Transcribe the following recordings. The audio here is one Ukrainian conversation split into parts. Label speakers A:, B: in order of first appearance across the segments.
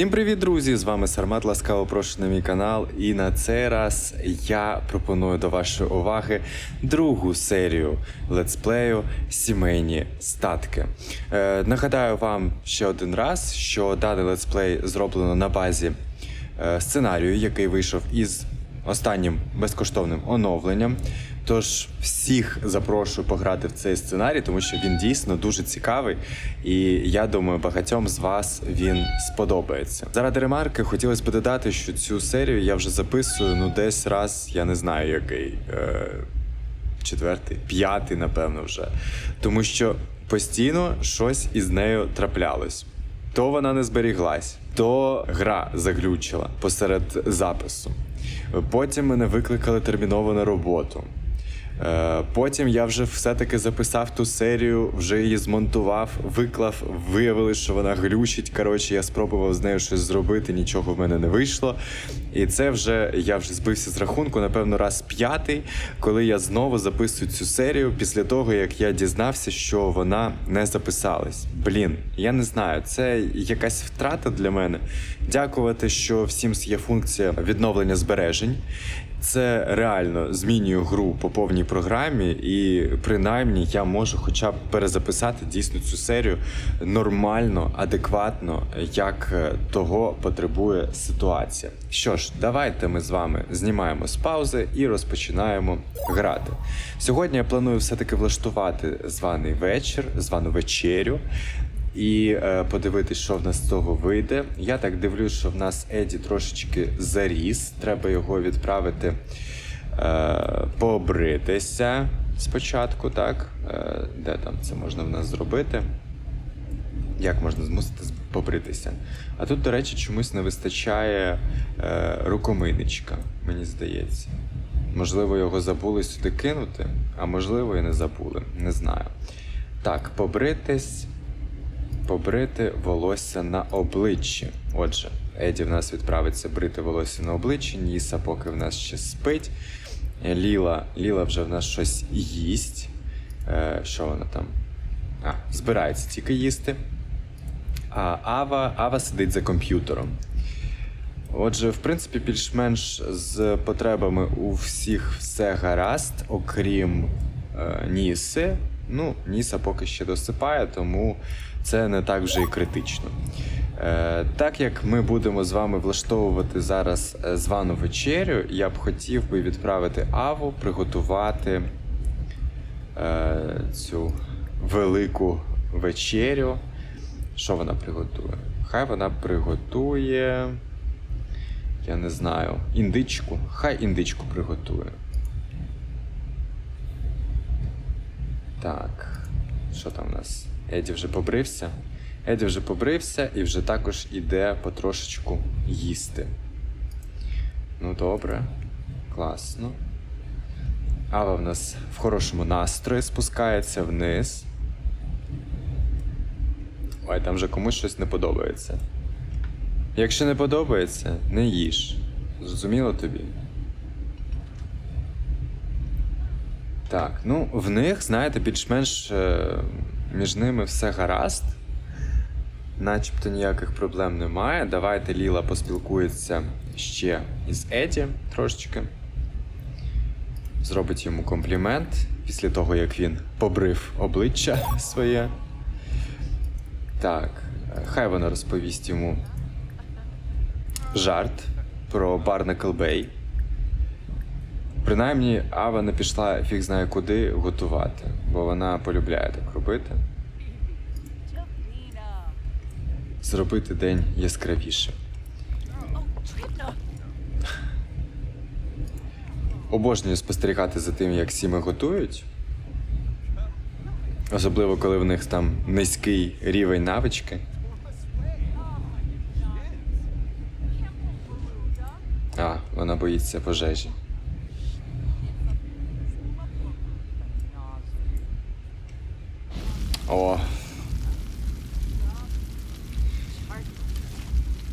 A: Всім привіт, друзі! З вами Сармат. Ласкаво прошу на мій канал. І на цей раз я пропоную до вашої уваги другу серію летсплею Сімейні статки. Е, нагадаю вам ще один раз, що даний летсплей зроблено на базі е, сценарію, який вийшов із останнім безкоштовним оновленням. Тож всіх запрошую пограти в цей сценарій, тому що він дійсно дуже цікавий, і я думаю, багатьом з вас він сподобається. Заради ремарки хотілося б додати, що цю серію я вже записую ну десь раз, я не знаю який. Е- четвертий, п'ятий, напевно, вже. Тому що постійно щось із нею траплялось. То вона не зберіглась, то гра заглючила посеред запису. Потім мене викликали терміново на роботу. Е, Потім я вже все-таки записав ту серію, вже її змонтував, виклав, виявили, що вона глючить. Коротше, я спробував з нею щось зробити, нічого в мене не вийшло. І це вже я вже збився з рахунку, напевно, раз п'ятий, коли я знову записую цю серію після того, як я дізнався, що вона не записалась. Блін, я не знаю, це якась втрата для мене. Дякувати, що в Sims є функція відновлення збережень. Це реально змінює гру по повній програмі, і принаймні я можу хоча б перезаписати дійсно цю серію нормально, адекватно, як е, того потребує ситуація. Що ж, давайте ми з вами знімаємо з паузи і розпочинаємо грати. Сьогодні я планую все-таки влаштувати званий вечір, звану вечерю. І е, подивитись, що в нас з того вийде. Я так дивлюсь, що в нас Еді трошечки заріс. Треба його відправити е, побритися спочатку, так? Е, де там це можна в нас зробити? Як можна змусити побритися? А тут, до речі, чомусь не вистачає е, рукомийничка, мені здається. Можливо, його забули сюди кинути, а можливо, і не забули. Не знаю. Так, побритись побрити волосся на обличчі. Отже, Еді в нас відправиться брити волосся на обличчі, Ніса поки в нас ще спить. Ліла, Ліла вже в нас щось їсть. Е, що вона там? А, збирається тільки їсти. А Ава, Ава сидить за комп'ютером. Отже, в принципі, більш-менш з потребами у всіх все гаразд, окрім е, Ніси. Ну, Ніса поки ще досипає, тому це не так вже і критично. Е, так як ми будемо з вами влаштовувати зараз е, звану вечерю, я б хотів би відправити Аву приготувати е, цю велику вечерю. Що вона приготує? Хай вона приготує. Я не знаю. Індичку. Хай індичку приготує. Так. Що там у нас? Еді вже побрився. Еді вже побрився і вже також іде потрошечку їсти. Ну, добре. Класно. Ава в нас в хорошому настрої спускається вниз. Ой, там вже комусь щось не подобається. Якщо не подобається, не їж. Зрозуміло тобі? Так, ну в них, знаєте, більш-менш е, між ними все гаразд. Начебто ніяких проблем немає. Давайте Ліла поспілкується ще із Еді трошечки. Зробить йому комплімент після того, як він побрив обличчя своє. Так, хай вона розповість йому жарт про Барнакл Бей. Принаймні, Ава не пішла фіг знає куди готувати, бо вона полюбляє так робити. Зробити день яскравішим. Обожнюю спостерігати за тим, як сіми готують. Особливо, коли в них там низький рівень навички. А, вона боїться пожежі. О.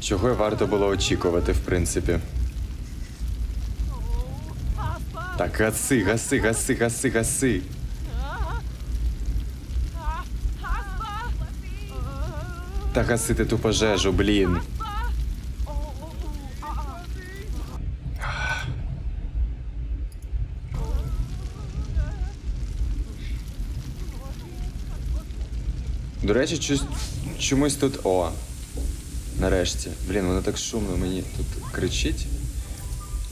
A: Чого й варто було очікувати, в принципі. Так, гаси, гаси, гаси, гаси, гаси. Та гасити ту пожежу, блін. До речі, чусь- чомусь тут. О! Нарешті. Блін, воно так шумно мені тут кричить.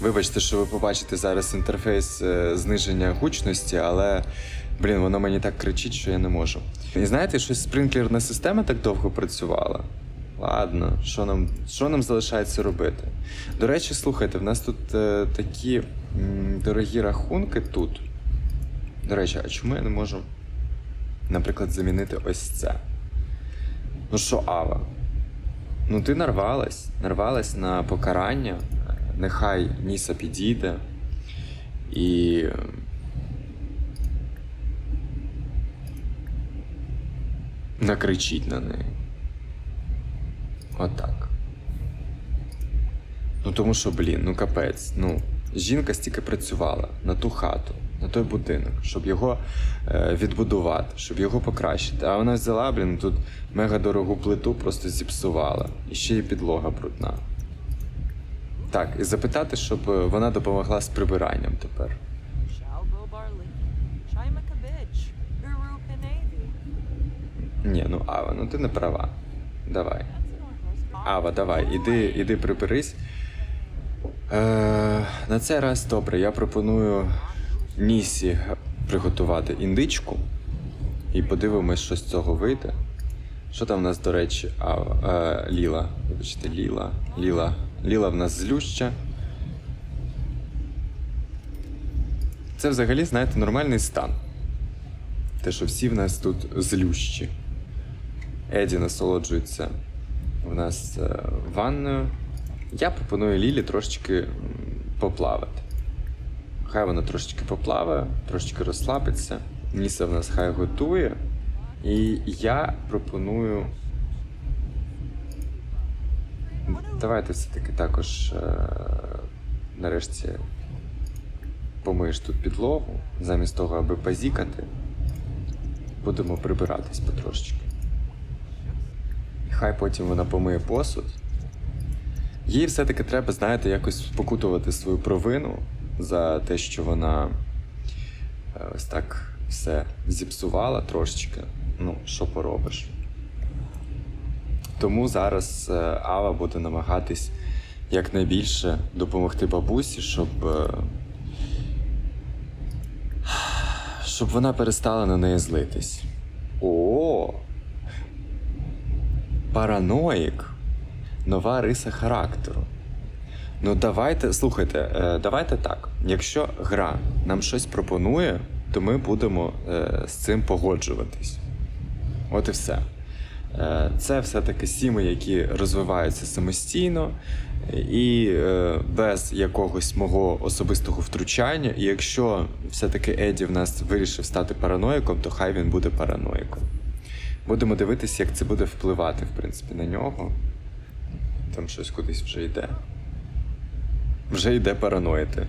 A: Вибачте, що ви побачите зараз інтерфейс е, зниження гучності, але блін, воно мені так кричить, що я не можу. І знаєте, щось спринклерна система так довго працювала. Ладно, що нам, що нам залишається робити? До речі, слухайте, в нас тут е, такі м, дорогі рахунки тут. До речі, а чому я не можу, наприклад, замінити ось це? Ну що, Ава? Ну, ти нарвалась, нарвалась на покарання. Нехай Ніса підійде і. Накричіть на неї. Отак. Ну тому що, блін, ну капець. Ну, жінка стільки працювала на ту хату, на той будинок, щоб його е, відбудувати, щоб його покращити. А вона взяла, блін, тут мега дорогу плиту просто зіпсувала. І ще й підлога брудна. Так, і запитати, щоб е, вона допомогла з прибиранням тепер. Ні, ну Ава, ну ти не права. Давай. Ава, давай, іди, іди приберись. Е, на цей раз добре, я пропоную Нісі приготувати індичку і подивимось, що з цього вийде. Що там в нас, до речі, Ава, е, Ліла. Вибачте, Ліла. Ліла. Ліла в нас злюща. Це взагалі, знаєте, нормальний стан. Те, що всі в нас тут злющі. Еді насолоджується в нас е, ванною. Я пропоную Лілі трошечки поплавати. Хай вона трошечки поплаває, трошечки розслабиться. Ніса в нас хай готує. І я пропоную. Давайте все-таки також е, нарешті помиєш тут підлогу, замість того, аби позікати, будемо прибиратись потрошечки. Хай потім вона помиє посуд. Їй все-таки треба, знаєте, якось покутувати свою провину за те, що вона е, ось так все зіпсувала трошечки. Ну, що поробиш. Тому зараз е, Ава буде намагатись якнайбільше допомогти бабусі, щоб. е, Щоб вона перестала на неї злитись. О! Параноїк. Нова риса характеру. Ну, давайте, слухайте, е, давайте так. Якщо гра нам щось пропонує, то ми будемо е, з цим погоджуватись. От і все. Е, Це все-таки сіми, які розвиваються самостійно і без якогось мого особистого втручання. І якщо все-таки Еді в нас вирішив стати параноїком, то хай він буде параноїком. Будемо дивитися, як це буде впливати, в принципі, на нього. Там щось кудись вже йде. Вже йде параноїти.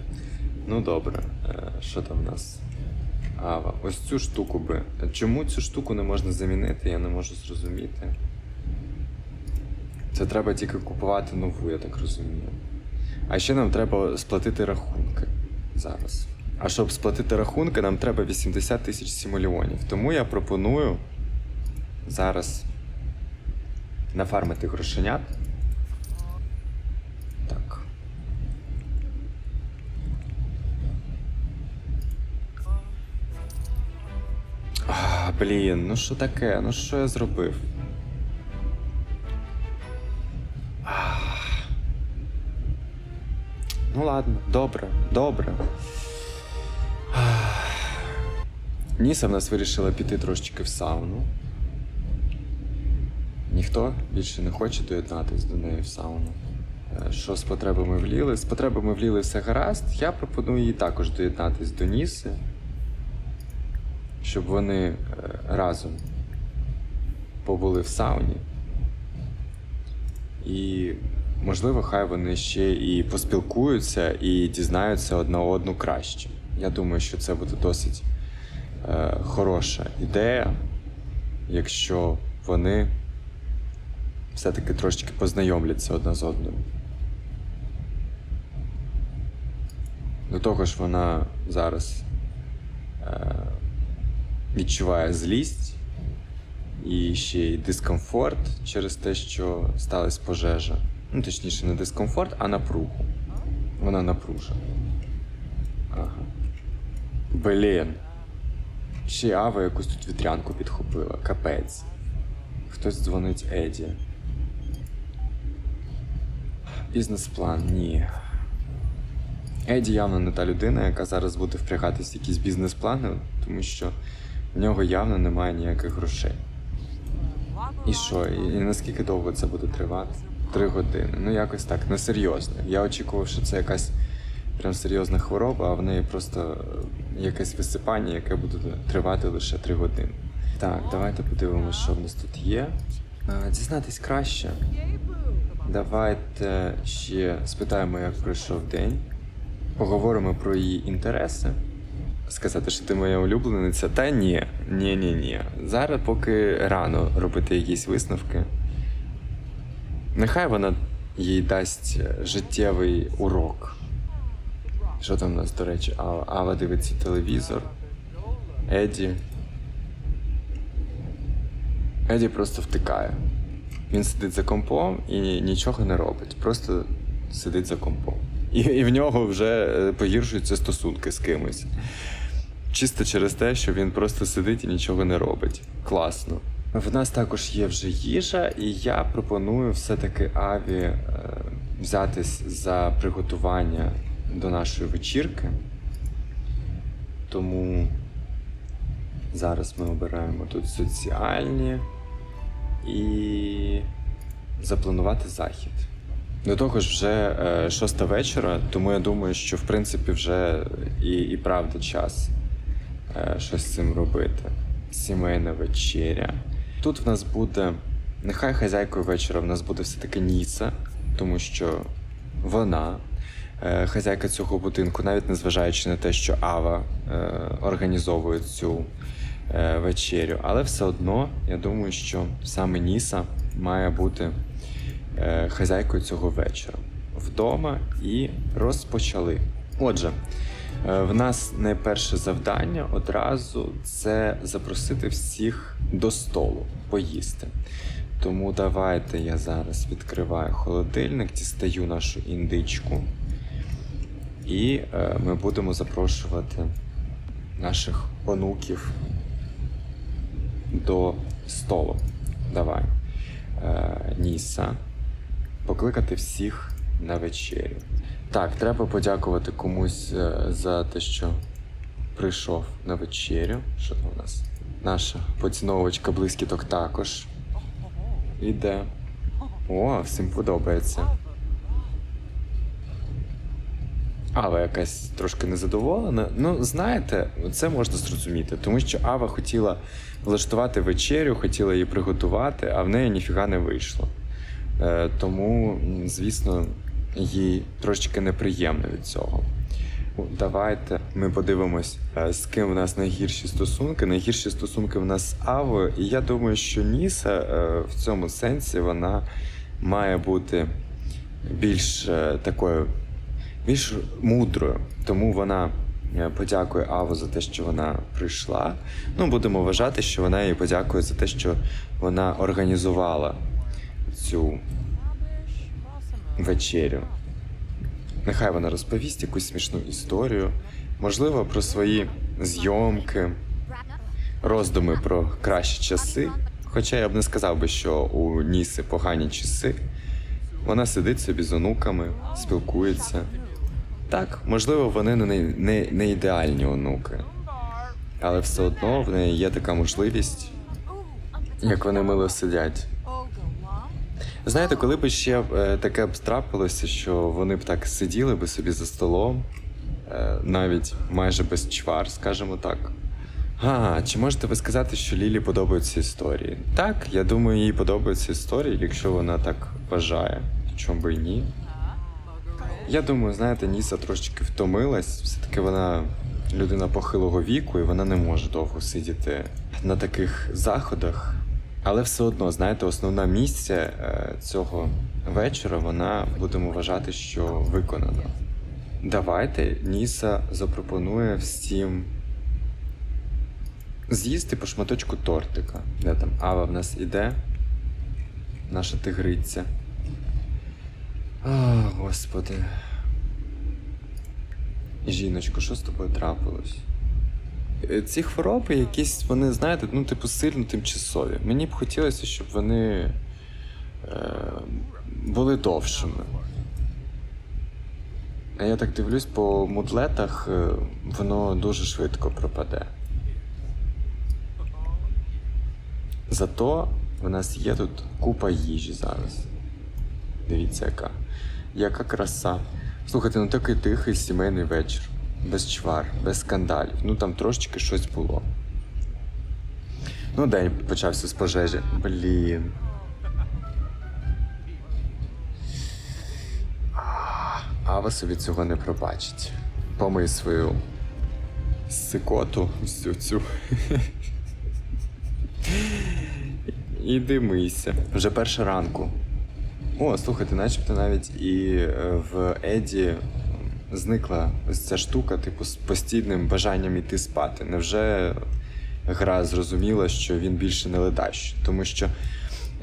A: Ну добре, Е, що там в нас? Ава, ось цю штуку би. Чому цю штуку не можна замінити, я не можу зрозуміти. Це треба тільки купувати нову, я так розумію. А ще нам треба сплатити рахунки зараз. А щоб сплатити рахунки, нам треба 80 тисяч сімоліонів. Тому я пропоную зараз нафармити грошенят. Так. А, блін, ну що таке? Ну що я зробив? Ну ладно, добре, добре. Ніса в нас вирішила піти трошечки в сауну. Ніхто більше не хоче доєднатись до неї в сауну. Е, Що з потребами вліли? З потребами вліли все гаразд. Я пропоную їй також доєднатись до Ніси, щоб вони е, разом побули в сауні. І, можливо, хай вони ще і поспілкуються і дізнаються одна одну краще. Я думаю, що це буде досить е, хороша ідея, якщо вони все-таки трошечки познайомляться одна з одною. До того ж, вона зараз е, відчуває злість і ще й дискомфорт через те, що сталася пожежа. Ну, точніше, не дискомфорт, а напругу. Вона напружена. Ага. Блін. Ще Ава якусь тут вітрянку підхопила. Капець. Хтось дзвонить Еді. Бізнес-план, ні. Еді явно не та людина, яка зараз буде впрягатись в якісь бізнес-плани, тому що в нього явно немає ніяких грошей. І що? І, і наскільки довго це буде тривати? Три години. Ну якось так, несерйозно. Я очікував, що це якась прям серйозна хвороба, а в неї просто е, якесь висипання, яке буде тривати лише три години. Так, давайте подивимося, що в нас тут є. Дізнатись краще. Давайте ще спитаємо, як пройшов день. Поговоримо про її інтереси. Сказати, що ти моя улюблениця, та ні, ні, ні, ні. Зараз поки рано робити якісь висновки. Нехай вона їй дасть життєвий урок. Що там у нас, до речі, Ава дивиться телевізор. Еді. Еді просто втикає. Він сидить за компом і нічого не робить. Просто сидить за компом. І, і в нього вже е, погіршуються стосунки з кимось. Чисто через те, що він просто сидить і нічого не робить. Класно. В нас також є вже їжа, і я пропоную все-таки Аві е, взятись за приготування до нашої вечірки. Тому зараз ми обираємо тут соціальні і запланувати захід. До того ж, вже е, шоста вечора, тому я думаю, що в принципі вже і, і правда час щось з цим робити. Сімейна вечеря. Тут в нас буде, нехай хазяйкою вечора в нас буде все-таки Ніса, тому що вона, е, хазяйка цього будинку, навіть незважаючи на те, що Ава е, організовує цю е, вечерю. Але все одно, я думаю, що саме Ніса має бути е, хазяйкою цього вечора вдома і розпочали. Отже, е, в нас найперше завдання одразу це запросити всіх до столу поїсти. Тому давайте я зараз відкриваю холодильник, дістаю нашу індичку, і е, ми будемо запрошувати наших онуків до столу. Давай. Е, Ніса. Покликати всіх на вечерю. Так, треба подякувати комусь е, за те, що прийшов на вечерю. Що там у нас? Наша поціновувачка блискіток також. Іде. О, всім подобається. Ава якась трошки незадоволена. Ну, знаєте, це можна зрозуміти, тому що Ава хотіла влаштувати вечерю, хотіла її приготувати, а в неї ніфіга не вийшло. Е, тому, звісно, їй трошечки неприємно від цього. Давайте ми подивимось, е, з ким в нас найгірші стосунки. Найгірші стосунки в нас з Авою, і я думаю, що Ніса е, в цьому сенсі вона має бути більш е, такою, більш мудрою. Тому вона подякує Аву за те, що вона прийшла. Ну, будемо вважати, що вона їй подякує за те, що вона організувала цю вечерю. Нехай вона розповість якусь смішну історію, можливо, про свої зйомки, роздуми про кращі часи. Хоча я б не сказав би, що у Ніси погані часи. Вона сидить собі з онуками, спілкується. Так, можливо, вони не, не, не ідеальні онуки, але все одно в неї є така можливість, як вони мило сидять. Знаєте, коли б ще е, таке б трапилося, що вони б так сиділи би собі за столом, е, навіть майже без чвар, скажімо так. А, чи можете ви сказати, що Лілі подобаються історії? Так, я думаю, їй подобаються історії, якщо вона так вважає. Чому би і ні? Я думаю, знаєте, Ніса трошечки втомилась. Все-таки вона людина похилого віку, і вона не може довго сидіти на таких заходах. Але все одно, знаєте, основна місця е, цього вечора, вона будемо вважати, що виконана. Давайте Ніса запропонує всім з'їсти по шматочку тортика. Де там? Ава в нас іде. Наша тигриця. А, господи. Жіночко, що з тобою трапилось? Е, Ці хвороби якісь, вони, знаєте, ну, типу, сильно тимчасові. Мені б хотілося, щоб вони е, були довшими. А я так дивлюсь, по мудлетах е, воно дуже швидко пропаде. Зато в нас є тут купа їжі зараз. Дивіться, яка. Яка краса. Слухайте, ну такий тихий сімейний вечір. Без чвар, без скандалів. Ну там трошечки щось було. Ну, день почався з пожежі. Блін. Ава собі цього не пробачить. Помий свою сикоту всю цю. Іди мийся. Вже перша ранку. О, слухайте, начебто навіть і е, в Еді зникла ось ця штука, типу, з постійним бажанням йти спати. Невже гра зрозуміла, що він більше не ледач? Тому що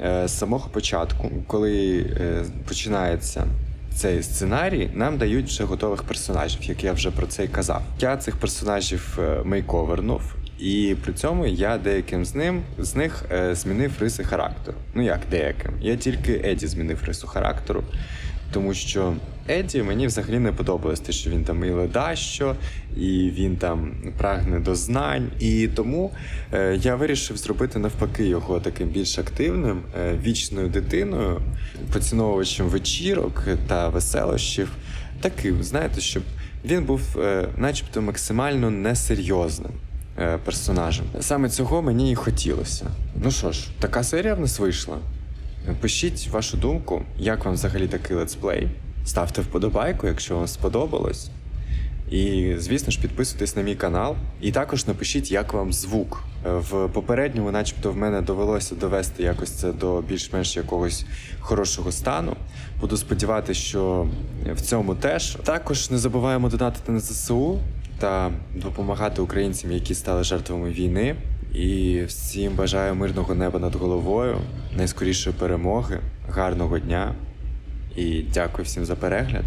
A: е, з самого початку, коли е, починається цей сценарій, нам дають вже готових персонажів, як я вже про це й казав. Я цих персонажів е, мейковернув, і при цьому я деяким з ним з них е, змінив риси характеру. Ну як деяким? Я тільки Еді змінив рису характеру. Тому що Еді мені взагалі не подобалось те, що він там і ледащо, і він там прагне до знань. І тому е, я вирішив зробити навпаки його таким більш активним, е, вічною дитиною, поціновувачем вечірок та веселощів. Таким, знаєте, щоб він був, е, начебто, максимально несерйозним персонажем. Саме цього мені і хотілося. Ну що ж, така серія в нас вийшла. Пишіть вашу думку, як вам взагалі такий летсплей. Ставте вподобайку, якщо вам сподобалось. І, звісно ж, підписуйтесь на мій канал. І також напишіть, як вам звук. Е, В попередньому, начебто, в мене довелося довести якось це до більш-менш якогось хорошого стану. Буду сподіватися, що в цьому теж. Також не забуваємо донатити на ЗСУ та допомагати українцям, які стали жертвами війни. І всім бажаю мирного неба над головою, найскорішої перемоги, гарного дня і дякую всім за перегляд.